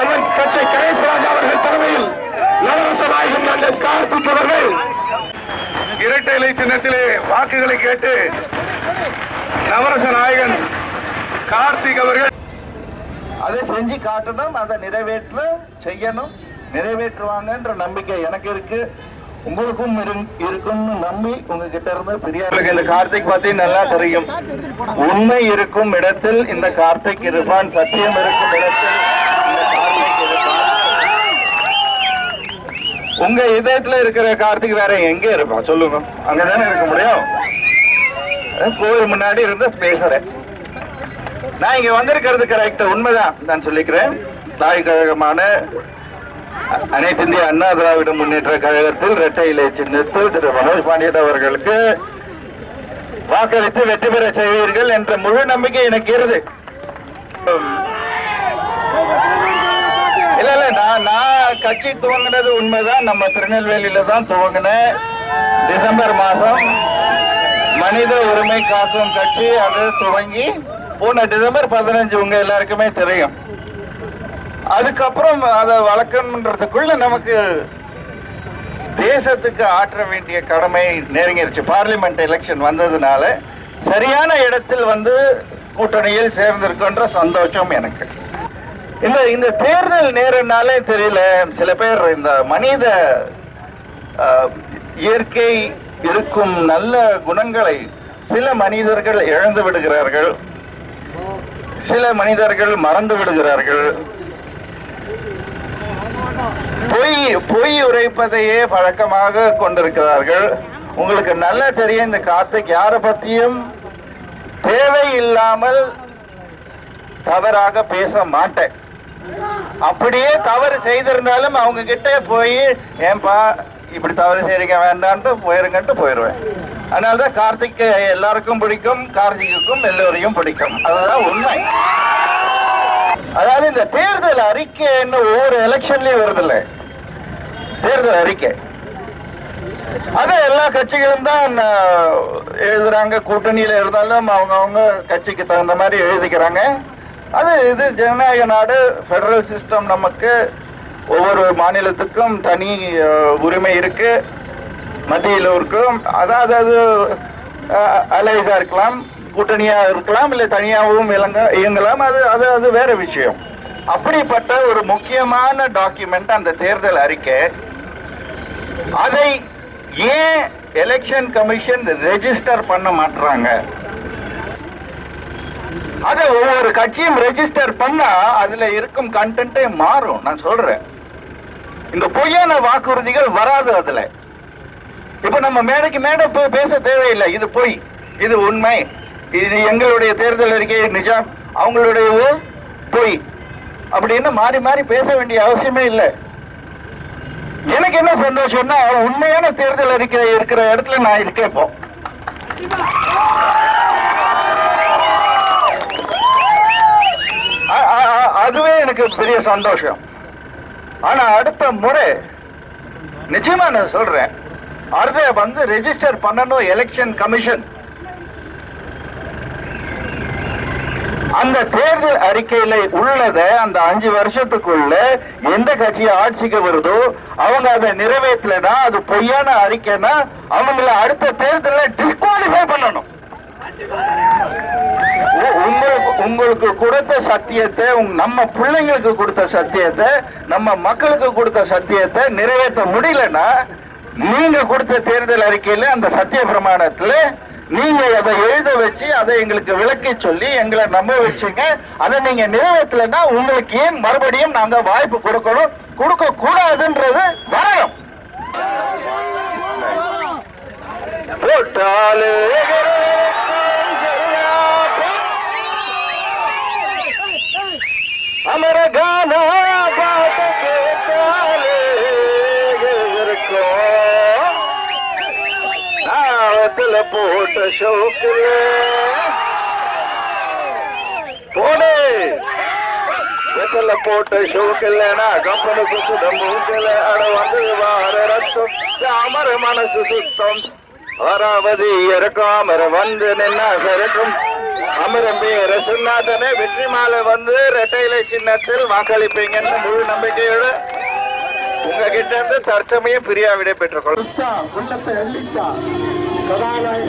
அண்ணன் கட்சி கணேசராஜ் அவர்கள் தலைமையில் நவரச நாயகன் அண்ணன் கார்த்திக் அவர்கள். இரட்டை இலை சின்னத்திலே வாக்குகளை கேட்டு நவரச நாயகன் கார்த்திக் அவர்கள். அதை செஞ்சு காட்டணும் அதை நிறைவேற்ற செய்யணும். நிறைவேற்றுவாங்கன்ற நம்பிக்கை எனக்கு இருக்கு. உங்களுக்கும் இரு- இருக்கும்னு நம்பி உங்ககிட்ட இருந்து பெரியார்களுக்கு இந்த கார்த்திக் பத்தி நல்லா தெரியும். உண்மை இருக்கும் இடத்தில் இந்த கார்த்திக் இருப்பான் சத்தியம் இருக்கும் இடத்தில் உங்க இதயத்துல இருக்கிற கார்த்திக் வேற எங்க இருப்பான் சொல்லுங்க அங்கதானே இருக்க முடியும்? கோவில் முன்னாடி இருந்து பேசுறேன். நான் இங்க வந்திருக்கிறது கரெக்ட் உண்மைதான். நான் சொல்லிக்கிறேன். தாய் கழகமான அனைத்து இந்திய அண்ணா திராவிட முன்னேற்ற கழகத்தில் இரட்டை இலை சின்னத்தில் திரு மனோஜ் பாண்டியன் அவர்களுக்கு வாக்களித்து வெற்றி பெற செய்வீர்கள் என்ற முழு நம்பிக்கை எனக்கு இருக்கு இல்ல இல்ல நான் நான் கட்சி துவங்கினது உண்மைதான். நம்ம திருநெல்வேலியில தான் துவங்கினேன் டிசம்பர் மாசம் மனித உரிமை காக்கும் கட்சி அது துவங்கி போன டிசம்பர் பதினஞ்சு உங்க எல்லாருக்குமே தெரியும். அதுக்கப்புறம் அதை வளர்க்கணுன்றதுக்குள்ள நமக்கு தேசத்துக்கு ஆற்ற வேண்டிய கடமை நெருங்கிருச்சு. பார்லிமெண்ட் எலெக்ஷன் வந்ததுனால சரியான இடத்தில் வந்து கூட்டணியில் சேர்ந்திருக்கின்ற சந்தோஷம் எனக்கு. இந்த இந்த தேர்தல் நேரம்னாலே தெரியல சில பேர் இந்த மனித இயற்கை இருக்கும் நல்ல குணங்களை சில மனிதர்கள் இழந்து விடுகிறார்கள். சில மனிதர்கள் மறந்து விடுகிறார்கள். பொய் பொய் உரைப்பதையே பழக்கமாக கொண்டிருக்கிறார்கள். உங்களுக்கு நல்லா தெரியும் இந்த கார்த்திக் யாரை பத்தியும் தேவையில்லாமல் தவறாக பேச மாட்டேன். அப்படியே தவறு செய்திருந்தாலும் அவங்க கிட்ட போய் ஏன்பா இப்படி தவறு செய்றீங்க வேண்டான்ட்டு போயிருங்கன்ட்டு போயிருவேன். அதனாலதான் கார்த்திக் எல்லாருக்கும் பிடிக்கும் கார்த்திக்குக்கும் எல்லோரையும் பிடிக்கும். அதுதான் உண்மை. அதாவது இந்த தேர்தல் அறிக்கை என்ன ஒவ்வொரு எலெக்ஷன்லயும் வருதில்ல. தேர்தல் அறிக்கை. அது எல்லா கட்சிகளும் தான் எழுதுறாங்க. கூட்டணியில இருந்தாலும் அவங்க அவங்க கட்சிக்கு தகுந்த மாதிரி எழுதிக்கிறாங்க. அது இது ஜனநாயக நாடு ஃபெடரல் சிஸ்டம் நமக்கு ஒவ்வொரு மாநிலத்துக்கும் தனி உரிமை இருக்கு. மத்தியில் இருக்கும். அதாவது அது அலைஸா இருக்கலாம். கூட்டணியா இருக்கலாம் இல்லை தனியாகவும் இயங்க இயங்கலாம். அது அது அது வேற விஷயம். அப்படிப்பட்ட ஒரு முக்கியமான டாக்குமெண்ட் அந்த தேர்தல் அறிக்கை. அதை ஏன் எலெக்ஷன் கமிஷன் ரெஜிஸ்டர் பண்ண மாட்டாங்க அதை ஒவ்வொரு கட்சியும் ரெஜிஸ்டர் பண்ணா அதுல இருக்கும் கண்டென்ட்டே மாறும். நான் சொல்றேன். இந்த பொய்யான வாக்குறுதிகள் வராது அதுல. இப்ப நம்ம மேடைக்கு மேடை பேச தேவையில்லை. இது பொய். இது உண்மை. இது எங்களுடைய தேர்தல் அறிக்கை நிஜம் அவங்களுடைய பொய். அப்படின்னு மாறி மாறி பேச வேண்டிய அவசியமே இல்லை. எனக்கு என்ன சந்தோஷம்னா உண்மையான தேர்தல் அறிக்கை இருக்கிற இடத்துல நான் இருக்கேன் அ- அதுவே எனக்கு பெரிய சந்தோஷம். ஆனா அடுத்த முறை நிச்சயமா நான் சொல்றேன். அதை வந்து ரெஜிஸ்டர் பண்ணணும் எலெக்ஷன் கமிஷன் அந்த தேர்தல் அறிக்கையில உள்ளத அந்த அஞ்சு வருஷத்துக்குள்ள எந்த கட்சி ஆட்சிக்கு வருதோ அவங்க அதை நிறைவேற்றலனா அது பொய்யான அறிக்கைன்னா அவங்கள அடுத்த தேர்தலில் டிஸ்குவாலிஃபை பண்ணணும். உ- உங்களுக்கு உங்களுக்கு கொடுத்த சத்தியத்தை நம்ம பிள்ளைங்களுக்கு கொடுத்த சத்தியத்தை நம்ம மக்களுக்கு கொடுத்த சத்தியத்தை நிறைவேற்ற முடியலன்னா நீங்க கொடுத்த தேர்தல் அறிக்கையில அந்த சத்திய பிரமாணத்துல நீங்க அதை எழுத வச்சு அதை எங்களுக்கு விளக்கி சொல்லி எங்களை நம்ப வச்சுங்க. அதை நீங்க நிறைவேற்றலன்னா உங்களுக்கு ஏன் மறுபடியும் நாங்க வாய்ப்பு கொடுக்கணும்? கொடுக்க கூடாதுன்றது வரணும். போட்டாலே மேல போட்ட ஷோக்குல போடு. வெத்தல போட்ட ஷோக்கில்லைனா கம்பனுக்கு சுடம் மூக்கல அட வந்து வார ரத்தம் அமர மனசு சுத்தம். வராவதி இறக்காமர வந்து நின்னா சரக்கும் அமரம் பேர சொன்னாதனே வெற்றி மாலை வந்து ரெட்டையிலை சின்னத்தில் வாக்களிப்பீங்கன்னு முழு நம்பிக்கையோட உங்ககிட்ட இருந்து தற்சமயம் பிரியா விடை பெற்றுக்கொள்ளும் Bye-bye.